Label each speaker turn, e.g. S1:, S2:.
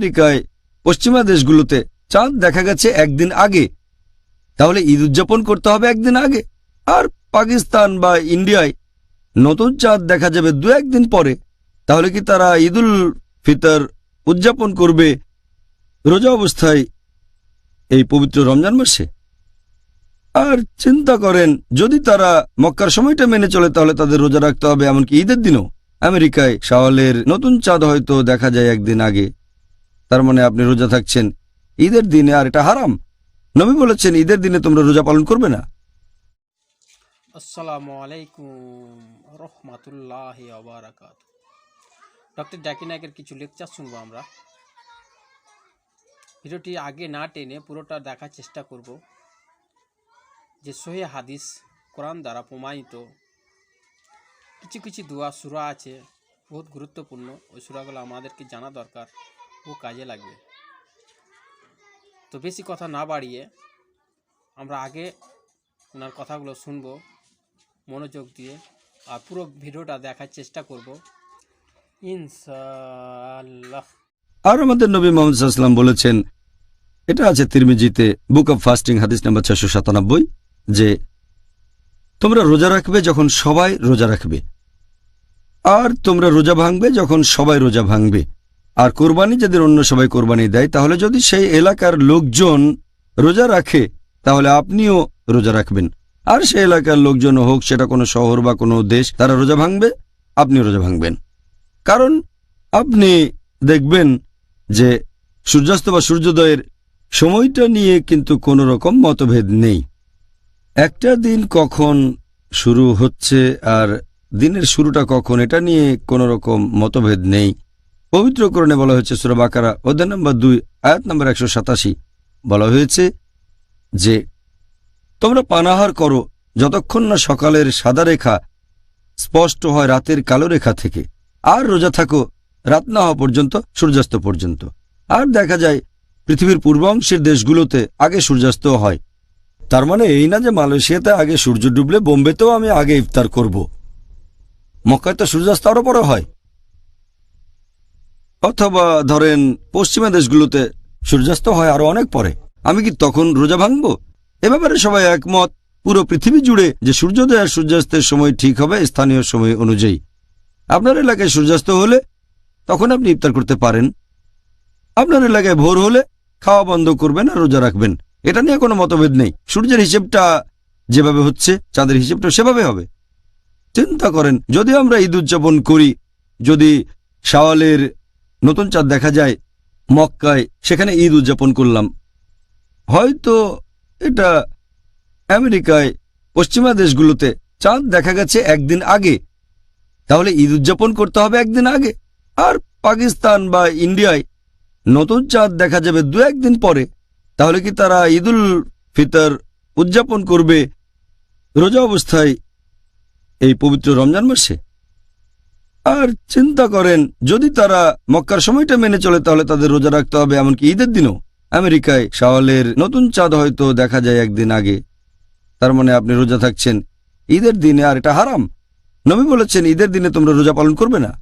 S1: আমেরিকায় পশ্চিমা দেশগুলোতে চাঁদ দেখা গেছে একদিন আগে। তাহলে ঈদ উদযাপন করতে হবে একদিন আগে। আর পাকিস্তান বা ইন্ডিয়ায় নতুন চাঁদ দেখা যাবে দু একদিন পরে। তাহলে কি তারা ঈদুল ফিতর উদযাপন করবে? রোজা অবস্থায় এই পবিত্র রমজান মাসে। আর চিন্তা করেন, যদি তারা মক্কার সময়টা মেনে চলে, তাহলে তাদের রোজা রাখতে হবে, এমনকি ঈদের দিনও। আমেরিকায় শাওয়ালের নতুন চাঁদ হয়তো দেখা যায় একদিন আগে। তার মানে আপনি রোজা থাকছেন। ঈদের দিনে আর এটা হারাম। নবী বলেছেন, ঈদের দিনে তোমরা রোজা পালন করবে না।
S2: আসসালামু আলাইকুম রহমাতুল্লাহ আবরাকাত ডক্টর জাকির নায়কের কিছু লেকচার শুনব আমরা। ভিডিওটি আগে না টেনে পুরোটা দেখার চেষ্টা করব। যে সহি হাদিস কোরআন দ্বারা প্রমাণিত। কিছু কিছু দোয়া সুরা আছে, বহুত গুরুত্বপূর্ণ। ওই সুরাগুলো আমাদেরকে জানা দরকার। ও কাজে লাগবে। তো বেশি কথা না বাড়িয়ে আমরা আগে ওনার কথাগুলো শুনব, মনোযোগ দিয়ে, আর পুরো ভিডিওটা দেখার চেষ্টা করব। ইনশাআল্লাহ।
S1: আর আমাদের নবী মোহাম্মদ সাল্লাম বলেছেন, এটা আছে তিরমিজিতে, বুক অব ফাস্টিং, হাদিস নাম্বার ছশো সাতানব্বই, যে তোমরা রোজা রাখবে যখন সবাই রোজা রাখবে, আর তোমরা রোজা ভাঙবে যখন সবাই রোজা ভাঙবে। আর কোরবানি যাদের অন্য সবাই কোরবানি দেয়, তাহলে যদি সেই এলাকার লোকজন রোজা রাখে, তাহলে আপনিও রোজা রাখবেন। আর সেই এলাকার লোকজন হোক, সেটা কোনো শহর বা কোনো দেশ, তারা রোজা ভাঙবে, আপনিও রোজা ভাঙবেন। কারণ আপনি দেখবেন যে সূর্যাস্ত বা সূর্যোদয়ের সময়টা নিয়ে কিন্তু কোনো রকম মতভেদ নেই। একটা দিন কখন শুরু হচ্ছে আর দিনের শুরুটা কখন, এটা নিয়ে কোনো রকম মতভেদ নেই। পবিত্রকরণে বলা হয়েছে সুরাবাকারা অধ্যায় নম্বর দুই, আয়াত নম্বর একশো সাতাশি। বলা হয়েছে যে, তোমরা পানাহার করো যতক্ষণ না সকালের সাদা রেখা স্পষ্ট হয় রাতের কালো রেখা থেকে, আর রোজা থাকো রাত না হওয়া পর্যন্ত, সূর্যাস্ত পর্যন্ত। আর দেখা যায় পৃথিবীর পূর্বাংশের দেশগুলোতে আগে সূর্যাস্ত হয়। তার মানে এই না যে মালয়েশিয়াতে আগে সূর্য ডুবলে বোম্বেতেও আমি আগে ইফতার করব। মক্কায় তো সূর্যাস্ত আরও বড় হয়। অথবা ধরেন, পশ্চিমা দেশগুলোতে সূর্যাস্ত হয় আরও অনেক পরে। আমি কি তখন রোজা ভাঙব? এ ব্যাপারে সবাই একমত। পুরো পৃথিবী জুড়ে যে সূর্যোদয় আর সূর্যাস্তের সময় ঠিক হবে স্থানীয় সময় অনুযায়ী। আপনার এলাকায় সূর্যাস্ত হলে তখন আপনি ইফতার করতে পারেন। আপনার এলাকায় ভোর হলে খাওয়া বন্ধ করবেন আর রোজা রাখবেন। এটা নিয়ে কোনো মতভেদ নেই। সূর্যের হিসেবটা যেভাবে হচ্ছে, চাঁদের হিসেবটা সেভাবে হবে। চিন্তা করেন, যদি আমরা ঈদ উদযাপন করি, যদি শাওয়ালের নতুন চাঁদ দেখা যায়, মক্কায়, সেখানে ঈদ উদযাপন করলাম। হয়তো এটা আমেরিকায়, পশ্চিমা দেশগুলোতে চাঁদ দেখা গেছে একদিন আগে। তাহলে ঈদ উদযাপন করতে হবে একদিন আগে। আর পাকিস্তান বা ইন্ডিয়ায় নতুন চাঁদ দেখা যাবে দু একদিন পরে। তাহলে কি তারা ঈদুল ফিতর উদযাপন করবে? রোজা অবস্থায় এই পবিত্র রমজান মাসে? আর চিন্তা করেন, যদি তারা মক্কার সময়টা মেনে চলে, তাহলে তাদের রোজা রাখতে হবে, এমনকি ঈদের দিনও। আমেরিকায় শাওয়ালের নতুন চাঁদ হয়তো দেখা যায় একদিন আগে। তার মানে আপনি রোজা থাকছেন। ঈদের দিনে, আর এটা হারাম। নবী বলেছেন, ঈদের দিনে তোমরা রোজা পালন করবে না।